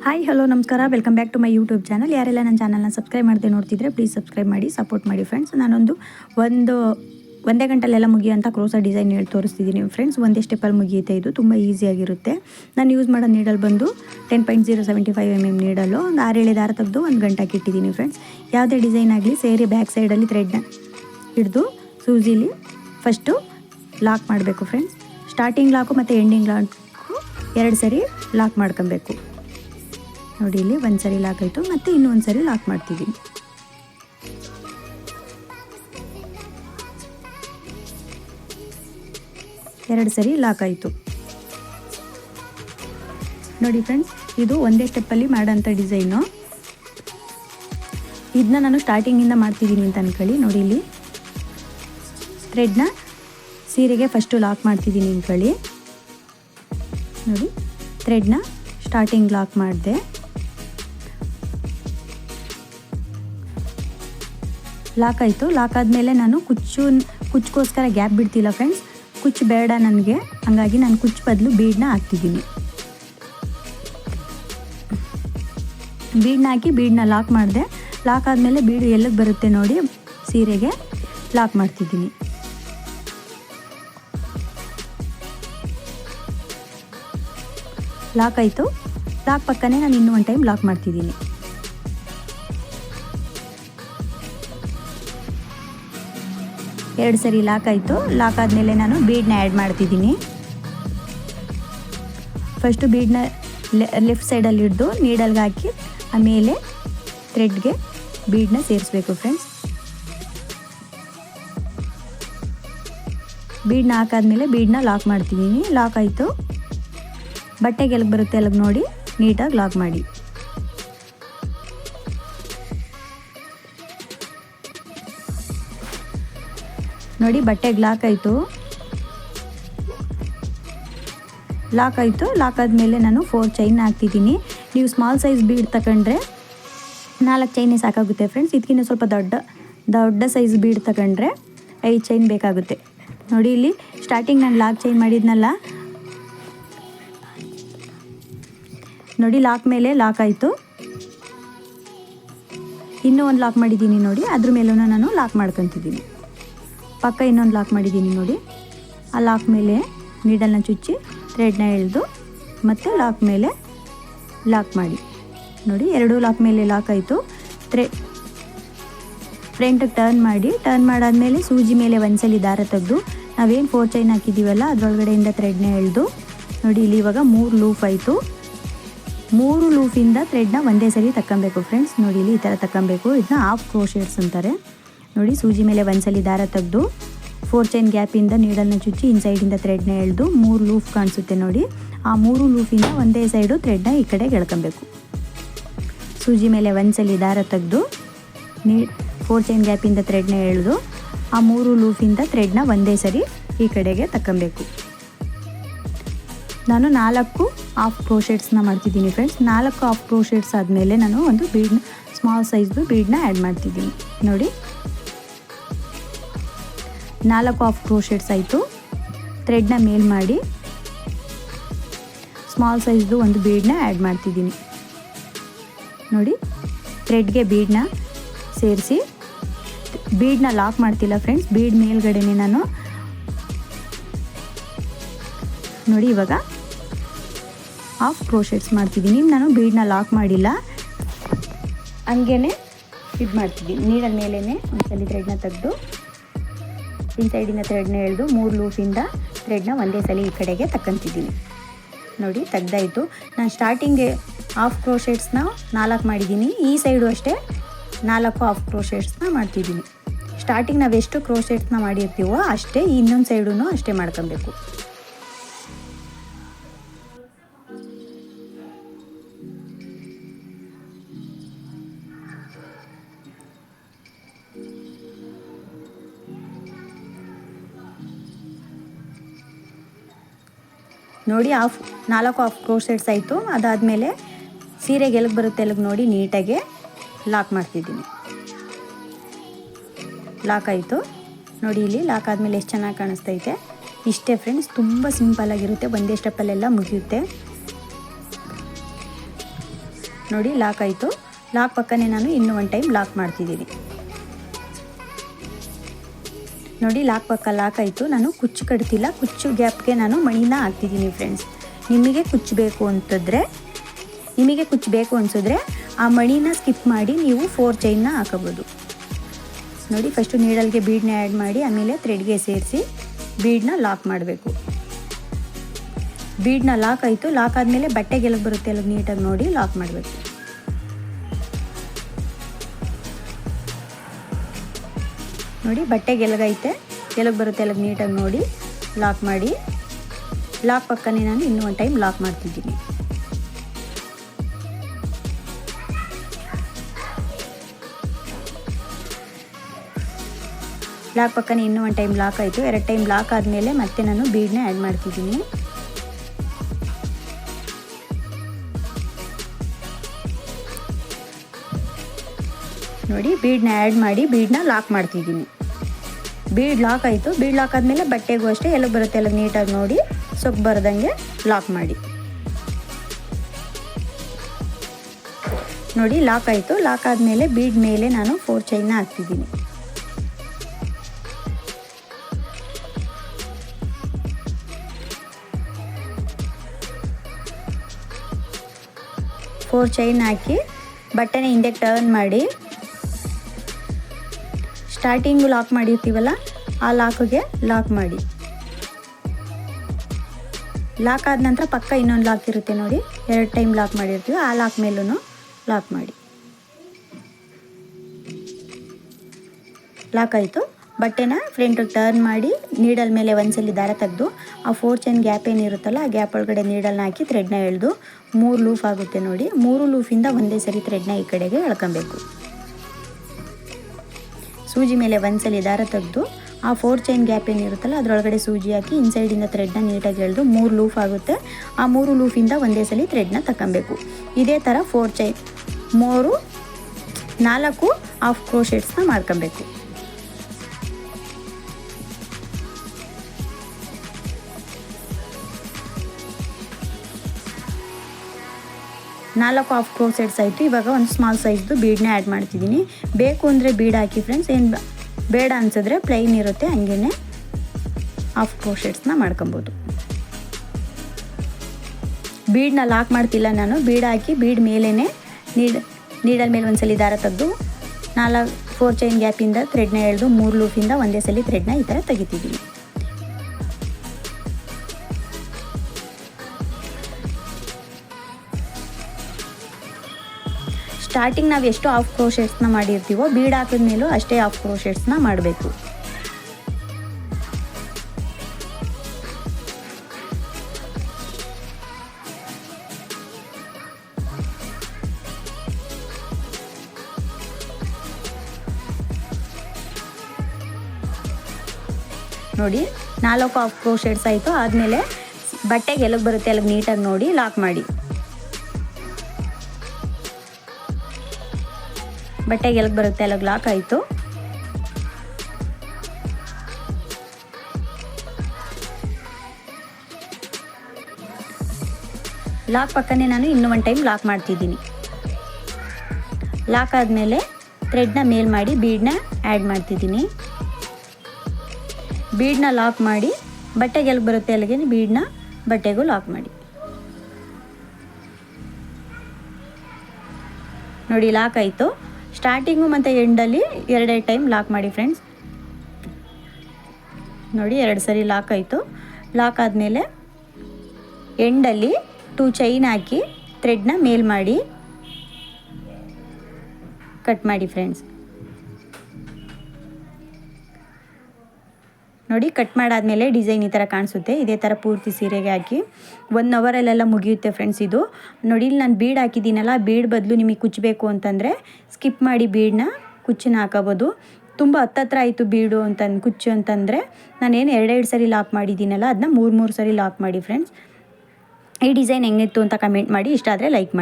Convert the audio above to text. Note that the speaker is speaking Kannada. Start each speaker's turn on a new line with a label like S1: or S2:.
S1: ಹಾಯ್ ಹಲೋ ನಮಸ್ಕಾರ. Welcome back to my YouTube channel ಯಾರೆಲ್ಲ ನನ್ನ ಚಾನಲ್ನ ಸಬ್ಸ್ಕ್ರೈಬ್ ಮಾಡದೆ ನೋಡ್ತಿದ್ರೆ ಪ್ಲೀಸ್ ಸಬ್ಸ್ಕ್ರೈಬ್ ಮಾಡಿ ಸಪೋರ್ಟ್ ಮಾಡಿ ಫ್ರೆಂಡ್ಸ್ ನಾನೊಂದು ಒಂದು, ಒಂದೇ ಗಂಟಲೆಲ್ಲ ಮುಗಿಯೋಂಥ ಕ್ರೋಸ ಡಿಸೈನ್ ಹೇಳಿ ತೋರಿಸ್ತಿದ್ದೀನಿ ಫ್ರೆಂಡ್ಸ್ ಒಂದೇ ಸ್ಟೆಪ್ಪಲ್ಲಿ ಮುಗಿಯುತ್ತೆ ಇದು. ತುಂಬ ಈಸಿಯಾಗಿರುತ್ತೆ ನಾನು ಯೂಸ್ ಮಾಡೋ ನೀಡಲ್ ಬಂದು ten point zero seventy five M M needle ಒಂದು ಆರೇಳೆ ದಾರ ತೆಗೆದು ಒಂದು ಗಂಟೆಗೆ ಇಟ್ಟಿದ್ದೀನಿ ಫ್ರೆಂಡ್ಸ್ ಯಾವುದೇ ಡಿಸೈನ್ ಆಗಲಿ ಸೇರಿ ಬ್ಯಾಕ್ ಸೈಡಲ್ಲಿ ಥ್ರೆಡ್ನ ಹಿಡಿದು ಸೂಜಿಲಿ ಫಸ್ಟು ಲಾಕ್ ಮಾಡಬೇಕು ಫ್ರೆಂಡ್ಸ್ ಸ್ಟಾರ್ಟಿಂಗ್ ಲಾಕು ಮತ್ತು ಎಂಡಿಂಗ್ ಲಾಕು ಎರಡು ಸರಿ ಲಾಕ್ ಮಾಡ್ಕೊಬೇಕು. ನೋಡಿ ಇಲ್ಲಿ ಒಂದು ಸರಿ ಲಾಕ್ ಆಯಿತು. ಮತ್ತು ಇನ್ನೊಂದು ಸರಿ ಲಾಕ್ ಮಾಡ್ತಿದ್ದೀನಿ ಎರಡು ಸರಿ ಲಾಕ್ ಆಯಿತು. ನೋಡಿ ಫ್ರೆಂಡ್ಸ್ ಇದು ಒಂದೇ ಸ್ಟೆಪ್ಪಲ್ಲಿ ಮಾಡೋಂಥ ಡಿಸೈನು ಇದನ್ನ ನಾನು ಸ್ಟಾರ್ಟಿಂಗಿಂದ ಮಾಡ್ತಿದ್ದೀನಿ ಅಂತ ಅಂದ್ಕೊಳ್ಳಿ ನೋಡಿ ಇಲ್ಲಿ. ಥ್ರೆಡ್ನ ಸೀರೆಗೆ ಫಸ್ಟು ಲಾಕ್ ಮಾಡ್ತಿದ್ದೀನಿ ಅಂದ್ಕೊಳ್ಳಿ ನೋಡಿ ಥ್ರೆಡ್ನ ಸ್ಟಾರ್ಟಿಂಗ್ ಲಾಕ್ ಮಾಡಿದೆ. ಲಾಕ್ ಆಯಿತು ಲಾಕ್ ಆದಮೇಲೆ ನಾನು ಕುಚ್ಚು ಕುಚ್ಕೋಸ್ಕರ ಗ್ಯಾಪ್ ಬಿಡ್ತಿಲ್ಲ ಫ್ರೆಂಡ್ಸ್ ಕುಚ್ಚು ಬೇಡ ನನಗೆ. ಹಂಗಾಗಿ ನಾನು ಕುಚ್ಚು ಬದಲು ಬೀಡನ್ನ ಹಾಕ್ತಿದ್ದೀನಿ. ಬೀಡನ್ನ ಹಾಕಿ ಬೀಡನ್ನ ಲಾಕ್ ಮಾಡಿದೆ. ಲಾಕ್ ಆದಮೇಲೆ ಬೀಡು ಎಲ್ಲಿಗೆ ಬರುತ್ತೆ ನೋಡಿ ಸೀರೆಗೆ ಲಾಕ್ ಮಾಡ್ತಿದ್ದೀನಿ. ಲಾಕ್ ಆಯಿತು. ಲಾಕ್ ಪಕ್ಕನೇ ನಾನು ಇನ್ನೂ ಒಂದು ಟೈಮ್ ಲಾಕ್ ಮಾಡ್ತಿದ್ದೀನಿ. ಎರಡು ಸರಿ ಲಾಕ್ ಆಯಿತು. ಲಾಕ್ ಆದಮೇಲೆ ನಾನು ಬೀಡನ್ನ ಆ್ಯಡ್ ಮಾಡ್ತಿದ್ದೀನಿ. ಫಸ್ಟು ಬೀಡನ್ನ ಲೆಫ್ಟ್ ಸೈಡಲ್ಲಿ ಹಿಡ್ದು ನೀಡಲ್ಗೆ ಹಾಕಿ, ಆಮೇಲೆ ಥ್ರೆಡ್ಗೆ ಬೀಡನ್ನ ಸೇರಿಸ್ಬೇಕು ಫ್ರೆಂಡ್ಸ್ ಬೀಡನ್ನ ಹಾಕಾದ್ಮೇಲೆ ಬೀಡನ್ನ ಲಾಕ್ ಮಾಡ್ತಿದ್ದೀನಿ. ಲಾಕ್ ಆಯಿತು. ಬಟ್ಟೆಗೆ ಎಲ್ಲಿಗೆ ಬರುತ್ತೆ ಅಲ್ಲಿಗೆ ನೋಡಿ, ನೀಟಾಗಿ ಲಾಕ್ ಮಾಡಿ. ನೋಡಿ ಬಟ್ಟೆಗೆ ಲಾಕ್ ಆಯಿತು. ಲಾಕ್ ಆಯಿತು. ಲಾಕ್ ಆದಮೇಲೆ ನಾನು ಫೋರ್ ಚೈನ್ ಹಾಕ್ತಿದ್ದೀನಿ. ನೀವು ಸ್ಮಾಲ್ ಸೈಜ್ ಬೀಡ್ ತಗೊಂಡ್ರೆ ನಾಲ್ಕು ಚೈನೇ ಸಾಕಾಗುತ್ತೆ ಫ್ರೆಂಡ್ಸ್ ಇದಕ್ಕಿಂತ ಸ್ವಲ್ಪ ದೊಡ್ಡ ದೊಡ್ಡ ಸೈಜ್ ಬೀಡ್ ತಗೊಂಡ್ರೆ ಐದು ಚೈನ್ ಬೇಕಾಗುತ್ತೆ. ನೋಡಿ, ಇಲ್ಲಿ ಸ್ಟಾರ್ಟಿಂಗ್ ನಾನು ಲಾಕ್ ಚೈನ್ ಮಾಡಿದ್ನಲ್ಲ. ನೋಡಿ, ಲಾಕ್ ಮೇಲೆ ಲಾಕ್ ಆಯಿತು. ಇನ್ನೂ ಒಂದು ಲಾಕ್ ಮಾಡಿದ್ದೀನಿ ನೋಡಿ. ಅದ್ರ ಮೇಲೂ ನಾನು ಲಾಕ್ ಮಾಡ್ಕೊತಿದ್ದೀನಿ. ಪಕ್ಕ ಇನ್ನೊಂದು ಲಾಕ್ ಮಾಡಿದ್ದೀನಿ ನೋಡಿ. ಆ ಲಾಕ್ ಮೇಲೆ ನೀಡಲ್ನ ಚುಚ್ಚಿ ಥ್ರೆಡ್ನ ಎಳೆದು ಮತ್ತು ಲಾಕ್ ಮೇಲೆ ಲಾಕ್ ಮಾಡಿ. ನೋಡಿ, ಎರಡೂ ಲಾಕ್ ಮೇಲೆ ಲಾಕ್ ಆಯಿತು. ಥ್ರೆ ಫ್ರಂಟಿಗೆ ಟರ್ನ್ ಮಾಡಿ ಟರ್ನ್ ಮಾಡಾದಮೇಲೆ ಸೂಜಿ ಮೇಲೆ ಒಂದ್ಸಲಿ ದಾರ ತೆಗೆದು ನಾವೇನು ಫೋರ್ ಚೈನ್ ಹಾಕಿದ್ದೀವಲ್ಲ ಅದರೊಳಗಡೆಯಿಂದ ಥ್ರೆಡ್ನ ಎಳೆದು ನೋಡಿ, ಇಲ್ಲಿ ಇವಾಗ ಮೂರು ಲೂಫ್ ಆಯಿತು. ಮೂರು ಲೂಫಿಂದ ಥ್ರೆಡ್ನ ಒಂದೇ ಸರಿ ತಕ್ಕೊಬೇಕು ಫ್ರೆಂಡ್ಸ್ ನೋಡಿ, ಇಲ್ಲಿ ಈ ಥರ ತಕ್ಕೊಬೇಕು. ಇದನ್ನ ಹಾಫ್ ಕ್ರೋಶೇಟ್ಸ್ ಅಂತಾರೆ. ನೋಡಿ, ಸೂಜಿ ಮೇಲೆ ಒಂದ್ಸಲಿ ದಾರ ತೆಗೆದು ಫೋರ್ ಚೈನ್ ಗ್ಯಾಪಿಂದ ನೀಡಲ್ನ ಚುಚ್ಚಿ ಇನ್ ಸೈಡಿಂದ ಥ್ರೆಡ್ನ ಎಳೆದು ಮೂರು ಲೂಫ್ ಕಾಣಿಸುತ್ತೆ ನೋಡಿ. ಆ ಮೂರು ಲೂಫಿಂದ ಒಂದೇ ಸೈಡು ಥ್ರೆಡ್ನ ಈ ಕಡೆ ಎಳ್ಕೊಬೇಕು. ಸೂಜಿ ಮೇಲೆ ಒಂದ್ಸಲಿ ದಾರ ತೆಗೆದು, ನೀ ಫೋರ್ ಚೈನ್ ಗ್ಯಾಪಿಂದ ಥ್ರೆಡ್ನ ಎಳೆದು, ಆ ಮೂರು ಲೂಫಿಂದ ಥ್ರೆಡ್ನ ಒಂದೇ ಸರಿ ಈ ಕಡೆಗೆ ತಕ್ಕೊಬೇಕು. ನಾನು ನಾಲ್ಕು ಆಫ್ ಕ್ರೋಶೇಟ್ಸ್ನ ಮಾಡ್ತಿದ್ದೀನಿ ಫ್ರೆಂಡ್ಸ್ ನಾಲ್ಕು ಆಫ್ ಕ್ರೋಶೇಟ್ಸ್ ಆದಮೇಲೆ ನಾನು ಒಂದು ಬೀಡ್ನ ಸ್ಮಾಲ್ ಸೈಜ್ದು ಬೀಡ್ನ ಆ್ಯಡ್ ಮಾಡ್ತಿದ್ದೀನಿ. ನೋಡಿ. ನಾಲ್ಕು ಆಫ್ ಕ್ರೋಶೆಟ್ಸ್ ಆಯಿತು. ಥ್ರೆಡ್ನ ಮೇಲ್ ಮಾಡಿ. ಸ್ಮಾಲ್ ಸೈಜ್ದು ಒಂದು ಬೀಡನ್ನ ಆ್ಯಡ್ ಮಾಡ್ತಿದ್ದೀನಿ. ನೋಡಿ ಥ್ರೆಡ್ಗೆ ಬೀಡನ್ನ ಸೇರಿಸಿ. ಬೀಡನ್ನ ಲಾಕ್ ಮಾಡ್ತಿಲ್ಲ ಫ್ರೆಂಡ್ಸ್ ಬೀಡ್ ಮೇಲ್ಗಡೆನೇ ನಾನು. ನೋಡಿ, ಇವಾಗ ಆಫ್ ಕ್ರೋಶೆಟ್ಸ್ ಮಾಡ್ತಿದ್ದೀನಿ. ನಾನು ಬೀಡನ್ನ ಲಾಕ್ ಮಾಡಿಲ್ಲ. ಹಂಗೇ ಇದು ಮಾಡ್ತಿದ್ದೀನಿ. ನೀಡಲ್ ಮೇಲೇ ಒಂದ್ಸಲಿ ಥ್ರೆಡ್ನ ತೆಗೆದು. ಇನ್ಸೈಡಿನ ಥ್ರೆಡ್ನ ಎಳೆದು ಮೂರು ಲೂಫಿಂದ ಥ್ರೆಡ್ನ ಒಂದೇ ಸಲ ಈ ಕಡೆಗೆ ತಕ್ಕಂತಿದ್ದೀನಿ. ನೋಡಿ, ತೆಗ್ದಾಯಿತು. ನಾನು ಸ್ಟಾರ್ಟಿಂಗ್ಗೆ ಹಾಫ್ ಕ್ರೋಶೆಟ್ಸ್ನ ನಾಲ್ಕು ಮಾಡಿದ್ದೀನಿ. ಈ ಸೈಡು ಅಷ್ಟೇ ನಾಲ್ಕು ಹಾಫ್ ಕ್ರೋಶೆಟ್ಸ್ನ ಮಾಡ್ತಿದ್ದೀನಿ. ಸ್ಟಾರ್ಟಿಂಗ್ ನಾವು ಎಷ್ಟು ಮಾಡಿರ್ತೀವೋ ಅಷ್ಟೇ ಇನ್ನೊಂದು ಸೈಡೂ ಅಷ್ಟೇ ಮಾಡ್ಕೊಬೇಕು. ನೋಡಿ ಆಫ್ ನಾಲ್ಕು ಹಾಫ್ ಸೆಟ್ಸ್ ಆಯಿತು. ಅದಾದಮೇಲೆ ಸೀರೆಗೆ ಎಲ್ಲಿಗೆ ಬರುತ್ತೆ ಎಲ್ಲಿಗೆ ನೋಡಿ ನೀಟಾಗಿ ಲಾಕ್ ಮಾಡ್ತಿದ್ದೀನಿ. ಲಾಕ್ ಆಯಿತು. ನೋಡಿ ಇಲ್ಲಿ ಲಾಕ್ ಆದಮೇಲೆ ಎಷ್ಟು ಚೆನ್ನಾಗಿ ಕಾಣಿಸ್ತೈತೆ. ಇಷ್ಟೇ ಫ್ರೆಂಡ್ಸ್ ತುಂಬ ಸಿಂಪಲ್ಲಾಗಿರುತ್ತೆ ಒಂದೇ ಸ್ಟೆಪ್ಪಲ್ಲೆಲ್ಲ ಮುಗಿಯುತ್ತೆ. ನೋಡಿ ಲಾಕ್ ಆಯಿತು. ಲಾಕ್ ಪಕ್ಕನೇ ನಾನು ಇನ್ನೂ ಒಂದು ಟೈಮ್ ಲಾಕ್ ಮಾಡ್ತಿದ್ದೀನಿ. ನೋಡಿ, ಲಾಕ್ ಪಕ್ಕ ಲಾಕ್ ಆಯಿತು. ನಾನು ಕುಚ್ಚು ಕಟ್ತಿಲ್ಲ. ಕುಚ್ಚು ಗ್ಯಾಪ್ಗೆ ನಾನು ಮಣಿನ ಹಾಕ್ತಿದ್ದೀನಿ ಫ್ರೆಂಡ್ಸ್ ನಿಮಗೆ ಕುಚ್ಚು ಬೇಕು ಅಂತಂದರೆ, ನಿಮಗೆ ಕುಚ್ಚು ಬೇಕು ಅನಿಸಿದ್ರೆ ಆ ಮಣಿನ ಸ್ಕಿಪ್ ಮಾಡಿ ನೀವು ಫೋರ್ ಚೈನ್ನ ಹಾಕೋಬೋದು ನೋಡಿ ಫಸ್ಟು ನೀಡಲ್ಗೆ ಬೀಡನ್ನ ಆ್ಯಡ್ ಮಾಡಿ, ಆಮೇಲೆ ಥ್ರೆಡ್ಗೆ ಸೇರಿಸಿ ಬೀಡನ್ನ ಲಾಕ್ ಮಾಡಬೇಕು. ಬೀಡನ್ನ ಲಾಕ್ ಆಯಿತು. ಲಾಕ್ ಆದಮೇಲೆ ಬಟ್ಟೆಗೆಲ್ಲ ಬರುತ್ತೆ ಅಲ್ಲ ನೀಟಾಗಿ ನೋಡಿ ಲಾಕ್ ಮಾಡಬೇಕು. ನೋಡಿ, ಬಟ್ಟೆ ಗೆಲಗೈತೆ. ಎಲಗ್ ಬರುತ್ತೆ ಎಲಗ್ ನೀಟಾಗಿ ನೋಡಿ ಲಾಕ್ ಮಾಡಿ. ಲಾಕ್ ಪಕ್ಕನೇ ನಾನು ಇನ್ನೂ ಒಂದು ಟೈಮ್ ಲಾಕ್ ಮಾಡ್ತಿದ್ದೀನಿ. ಲಾಕ್ ಪಕ್ಕನೇ ಇನ್ನೂ ಒಂದು ಟೈಮ್ ಲಾಕ್ ಆಯಿತು. ಎರಡು ಟೈಮ್ ಲಾಕ್ ಆದಮೇಲೆ ಮತ್ತೆ ನಾನು ಬೀಡನ್ನ ಆ್ಯಡ್ ಮಾಡ್ತಿದ್ದೀನಿ. ನೋಡಿ, ಬೀಡ್ನ ಆ್ಯಡ್ ಮಾಡಿ, ಬೀಡ್ನ ಲಾಕ್ ಮಾಡ್ತಿದ್ದೀನಿ. ಬೀಡ್ ಲಾಕ್ ಆಯಿತು. ಬೀಡ್ ಲಾಕ್ ಆದಮೇಲೆ ಬಟ್ಟೆಗೂ ಅಷ್ಟೇ, ಎಲ್ಲ ಬರುತ್ತೆ, ಎಲ್ಲ ನೀಟಾಗಿ ನೋಡಿ, ಸೊಪ್ಪು ಬರದಂಗೆ ಲಾಕ್ ಮಾಡಿ. ನೋಡಿ ಲಾಕ್ ಆಯಿತು. ಲಾಕ್ ಆದಮೇಲೆ ಬೀಡ್ ಮೇಲೆ ನಾನು ಫೋರ್ ಚೈನ್ನ ಹಾಕ್ತಿದ್ದೀನಿ. ಫೋರ್ ಚೈನ್ ಹಾಕಿ ಬಟ್ಟೆನ ಹಿಂದೆ ಟರ್ನ್ ಮಾಡಿ ಸ್ಟಾರ್ಟಿಂಗು ಲಾಕ್ ಮಾಡಿರ್ತೀವಲ್ಲ, ಆ ಲಾಕ್ಗೆ ಲಾಕ್ ಮಾಡಿ. ಲಾಕ್ ಆದ ನಂತರ ಪಕ್ಕ ಇನ್ನೊಂದು ಲಾಕ್ ಇರುತ್ತೆ ನೋಡಿ, ಎರಡು ಟೈಮ್ ಲಾಕ್ ಮಾಡಿರ್ತೀವಿ, ಆ ಲಾಕ್ ಮೇಲೂ ಲಾಕ್ ಮಾಡಿ. ಲಾಕ್ ಆಯಿತು. ಬಟ್ಟೆನ ಫ್ರಂಟಿಗೆ ಟರ್ನ್ ಮಾಡಿ, ನೀಡಲ್ ಮೇಲೆ ಒಂದ್ಸಲಿ ದಾರ ತೆಗೆದು, ಆ ಫೋರ್ ಚೈನ್ ಗ್ಯಾಪ್ ಏನಿರುತ್ತಲ್ಲ ಆ ಗ್ಯಾಪ್ ಒಳಗಡೆ ನೀಡಲ್ನ ಹಾಕಿ ಥ್ರೆಡ್ನ ಎಳೆದು, ಮೂರು ಲೂಫ್ ಆಗುತ್ತೆ ನೋಡಿ, ಮೂರು ಲೂಫಿಂದ ಒಂದೇ ಸರಿ ಥ್ರೆಡ್ನ ಈ ಕಡೆಗೆ ಎಳ್ಕೊಬೇಕು. ಸೂಜಿ ಮೇಲೆ ಒಂದ್ಸಲಿ ದಾರ ತೆಗೆದು ಆ ಫೋರ್ ಚೈನ್ ಗ್ಯಾಪ್ ಏನಿರುತ್ತಲ್ಲ ಅದರೊಳಗಡೆ ಸೂಜಿ ಹಾಕಿ ಇನ್ಸೈಡಿಂದ ಥ್ರೆಡ್ನ ನೀಟಾಗಿ ಎಳೆದು ಮೂರು ಲೂಫ್ ಆಗುತ್ತೆ. ಆ ಮೂರು ಲೂಫಿಂದ ಒಂದೇ ಸಲ ಥ್ರೆಡ್ನ ತಗೊಬೇಕು ಇದೇ ಥರ ಫೋರ್ ಚೈನ್ ಮೂರು, ನಾಲ್ಕು ಹಾಫ್ ಕ್ರೋಶೆಟ್ಸ್ನ ಮಾಡ್ಕೊಬೇಕು. ನಾಲ್ಕು ಹಾಫ್ ಕ್ರೋಸೆಟ್ಸ್ ಆಯಿತು. ಇವಾಗ ಒಂದು ಸ್ಮಾಲ್ ಸೈಜ್ದು ಬೀಡನ್ನ ಆ್ಯಡ್ ಮಾಡ್ತಿದ್ದೀನಿ. ಬೇಕು ಅಂದರೆ ಬೀಡ್ ಹಾಕಿ ಫ್ರೆಂಡ್ಸ್ ಏನು ಬೇಡ ಅನ್ಸಿದ್ರೆ ಪ್ಲೈನ್ ಇರುತ್ತೆ ಹಂಗೇ ಹಾಫ್ ಕ್ರೋಶೆಟ್ಸ್ನ ಮಾಡ್ಕೊಬೋದು. ಬೀಡನ್ನ ಲಾಕ್ ಮಾಡ್ತಿಲ್ಲ ನಾನು. ಬೀಡ್ ಹಾಕಿ ಬೀಡ್ ಮೇಲೇ ನೀಡ್ ನೀಡಲ್ ಮೇಲೆ ಒಂದು ಸಲ ದಾರ ತೆಗೆದು, ನಾಲ್ಕು ಫೋರ್ ಚೈನ್ ಗ್ಯಾಪಿಂದ ಥ್ರೆಡ್ನ ಎಳೆದು, ಮೂರು ಲೂಫಿಂದ ಒಂದೇ ಸಲ ಥ್ರೆಡ್ನ ಈ ಥರ ತೆಗಿತಿದ್ದೀನಿ. ಸ್ಟಾರ್ಟಿಂಗ್ ನಾವು ಎಷ್ಟು ಆಫ್ ಕ್ರೋಶೆಟ್ಸ್ನ ಮಾಡಿರ್ತೀವೋ, ಬೀಡ್ ಹಾಕಿದ್ಮೇಲೂ ಅಷ್ಟೇ ಆಫ್ ಕ್ರೋಶೆಟ್ಸ್ನ ಮಾಡಬೇಕು. ನೋಡಿ, ನಾಲ್ಕು ಆಫ್ ಕ್ರೋಶೆಟ್ಸ್ ಆಯಿತು, ಆದಮೇಲೆ ಬಟ್ಟೆಗೆ ಎಲ್ಲಿಗೆ ಬರುತ್ತೆ ಅಲ್ಲಿಗೆ ನೀಟಾಗಿ ನೋಡಿ ಲಾಕ್ ಮಾಡಿ. ಬಟ್ಟೆಗೆ ಎಲ್ಗೆ ಬರುತ್ತೆ ಅಲ್ಲಿಗೆ ಲಾಕ್ ಆಯಿತು. ಲಾಕ್ ಪಕ್ಕನೇ ನಾನು ಇನ್ನೂ ಒಂದು ಟೈಮ್ ಲಾಕ್ ಮಾಡ್ತಿದ್ದೀನಿ. ಲಾಕ್ ಆದಮೇಲೆ ಥ್ರೆಡ್ನ ಮೇಲ್ ಮಾಡಿ ಬೀಡ್ನ ಆ್ಯಡ್ ಮಾಡ್ತಿದ್ದೀನಿ. ಬೀಡನ್ನ ಲಾಕ್ ಮಾಡಿ ಬಟ್ಟೆಗೆ ಎಲ್ಲಿ ಬರುತ್ತೆ ಅಲ್ಲಿಗೆ ಬೀಡ್ನ ಬಟ್ಟೆಗೂ ಲಾಕ್ ಮಾಡಿ. ನೋಡಿ ಲಾಕ್ ಆಯಿತು. ಸ್ಟಾರ್ಟಿಂಗು ಮತ್ತು ಎಂಡಲ್ಲಿ ಎರಡೇ ಟೈಮ್ ಲಾಕ್ ಮಾಡಿ ಫ್ರೆಂಡ್ಸ್ ನೋಡಿ ಎರಡು ಸರಿ ಲಾಕ್ ಆಯಿತು. ಲಾಕ್ ಆದಮೇಲೆ ಎಂಡಲ್ಲಿ ಟೂ ಚೈನ್ ಹಾಕಿ ಥ್ರೆಡ್ನ ಮೇಲ್ ಮಾಡಿ ಕಟ್ ಮಾಡಿ ಫ್ರೆಂಡ್ಸ್ ನೋಡಿ ಕಟ್ ಮಾಡಾದಮೇಲೆ ಡಿಸೈನ್ ಈ ಥರ ಕಾಣಿಸುತ್ತೆ. ಇದೇ ಥರ ಪೂರ್ತಿ ಸೀರೆಗೆ ಹಾಕಿ ಒನ್ ಅವರಲ್ಲೆಲ್ಲ ಮುಗಿಯುತ್ತೆ ಫ್ರೆಂಡ್ಸ್ ಇದು. ನೋಡಿ, ಇಲ್ಲಿ ನಾನು ಬೀಡ್ ಹಾಕಿದ್ದೀನಲ್ಲ ಬೀಡ್ ಬದಲು ನಿಮಗೆ ಕುಚ್ಚಬೇಕು ಅಂತಂದರೆ ಸ್ಕಿಪ್ ಮಾಡಿ ಬೀಡನ್ನ ಕುಚ್ಚನ್ನ ಹಾಕೋಬೋದು. ತುಂಬ ಹತ್ತತ್ರ ಆಯಿತು ಬೀಡು ಅಂತ ಕುಚ್ಚು ಅಂತಂದರೆ ನಾನೇನು ಎರಡೆರಡು ಸರಿ ಲಾಕ್ ಮಾಡಿದ್ದೀನಲ್ಲ ಅದನ್ನ ಮೂರು ಮೂರು ಸರಿ ಲಾಕ್ ಮಾಡಿ ಫ್ರೆಂಡ್ಸ್ ಈ ಡಿಸೈನ್ ಹೆಂಗಿತ್ತು ಅಂತ ಕಮೆಂಟ್ ಮಾಡಿ, ಇಷ್ಟ ಆದರೆ ಲೈಕ್ ಮಾಡಿ.